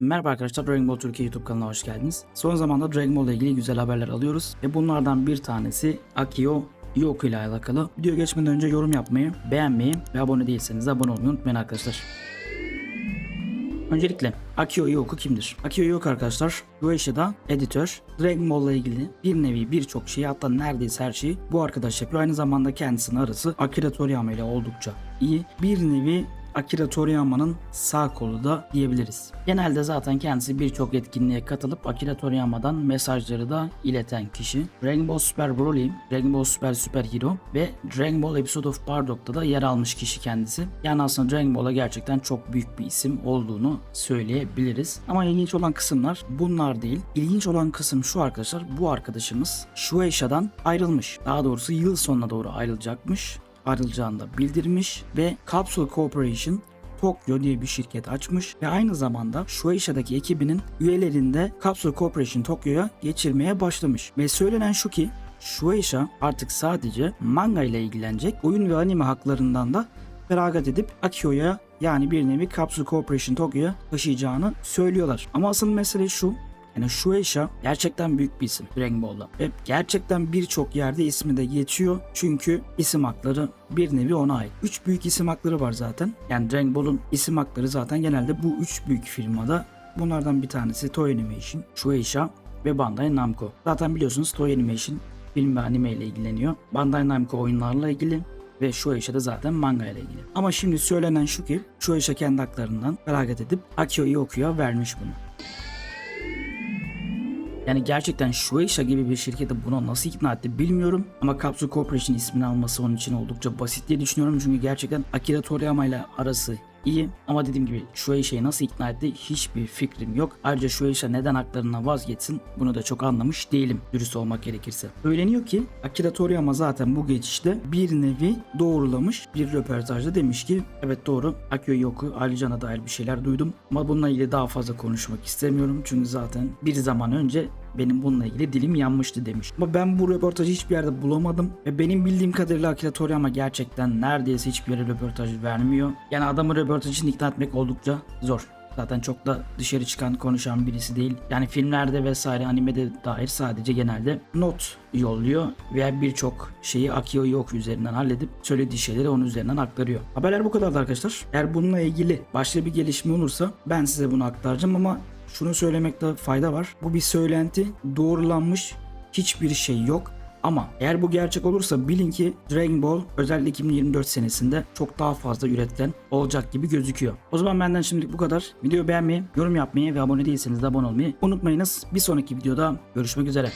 Merhaba arkadaşlar Dragon Ball Türkiye YouTube kanalına hoş geldiniz. Son zamanda Dragon Ball ile ilgili güzel haberler alıyoruz ve bunlardan bir tanesi Akio Yoku ile alakalı. Video geçmeden önce yorum yapmayı, beğenmeyi ve abone değilseniz de abone olmayı unutmayın arkadaşlar. Öncelikle Akio Yoku kimdir? Akio Yoku arkadaşlar Shueisha'da editör. Dragon Ball ile ilgili bir nevi birçok şeyi hatta neredeyse her şeyi bu arkadaş yapıyor. Aynı zamanda kendisinin arası Akira Toriyama ile oldukça iyi. Bir nevi Akira Toriyama'nın sağ kolu da diyebiliriz. Genelde zaten kendisi birçok etkinliğe katılıp Akira Toriyama'dan mesajları da ileten kişi. Dragon Ball Super Broly, Dragon Ball Super Super Hero ve Dragon Ball Episode of Bardock'ta da yer almış kişi kendisi. Yani aslında Dragon Ball'a gerçekten çok büyük bir isim olduğunu söyleyebiliriz. Ama ilginç olan kısımlar bunlar değil. İlginç olan kısım şu arkadaşlar. Bu arkadaşımız Shueisha'dan ayrılmış. Daha doğrusu yıl sonuna doğru ayrılacakmış ayrılacağını da bildirmiş ve Capsule Corporation Tokyo diye bir şirket açmış ve aynı zamanda Shueisha'daki ekibinin üyelerini de Capsule Corporation Tokyo'ya geçirmeye başlamış. Ve söylenen şu ki Shueisha artık sadece manga ile ilgilenecek, oyun ve anime haklarından da feragat edip Akio'ya yani bir nevi Capsule Corporation Tokyo'ya taşıyacağını söylüyorlar. Ama asıl mesele şu, yani Shueisha gerçekten büyük bir isim Dragon Ball'da. Ve gerçekten birçok yerde ismi de geçiyor. Çünkü isim hakları bir nevi ona ait. Üç büyük isim hakları var zaten. Yani Dragon Ball'un isim hakları zaten genelde bu üç büyük firmada. Bunlardan bir tanesi Toei Animation, Shueisha ve Bandai Namco. Zaten biliyorsunuz Toei Animation film ve anime ile ilgileniyor. Bandai Namco oyunlarla ilgili ve Shueisha da zaten manga ile ilgili. Ama şimdi söylenen şu ki Shueisha kendi haklarından feragat edip Akio Yoku'ya vermiş bunu. Yani gerçekten Shueisha gibi bir şirketi buna nasıl ikna etti bilmiyorum. Ama Capsule Corporation ismini alması onun için oldukça basit diye düşünüyorum. Çünkü gerçekten Akira Toriyama ile arası iyi. Ama dediğim gibi Shueisha'yı nasıl ikna etti hiçbir fikrim yok. Ayrıca Shueisha neden haklarından vazgeçsin bunu da çok anlamış değilim dürüst olmak gerekirse. Söyleniyor ki Akira Toriyama zaten bu geçişte bir nevi doğrulamış bir röportajda demiş ki evet doğru Akio Yoku Alican'a dair bir şeyler duydum ama bununla ilgili daha fazla konuşmak istemiyorum çünkü zaten bir zaman önce benim bununla ilgili dilim yanmıştı demiş. Ama ben bu röportajı hiçbir yerde bulamadım ve benim bildiğim kadarıyla Akira Toriyama gerçekten neredeyse hiçbir yere röportaj vermiyor. Yani adamı röportaj için ikna etmek oldukça zor. Zaten çok da dışarı çıkan konuşan birisi değil. Yani filmlerde vesaire animede dair sadece genelde not yolluyor veya birçok şeyi Akio yok üzerinden halledip söylediği şeyleri onun üzerinden aktarıyor. Haberler bu kadardı arkadaşlar. Eğer bununla ilgili başka bir gelişme olursa ben size bunu aktaracağım ama şunu söylemekte fayda var. Bu bir söylenti, doğrulanmış hiçbir şey yok. Ama eğer bu gerçek olursa bilin ki Dragon Ball özellikle 2024 senesinde çok daha fazla üretilen olacak gibi gözüküyor. O zaman benden şimdilik bu kadar. Videoyu beğenmeyi, yorum yapmayı ve abone değilseniz de abone olmayı unutmayınız. Bir sonraki videoda görüşmek üzere.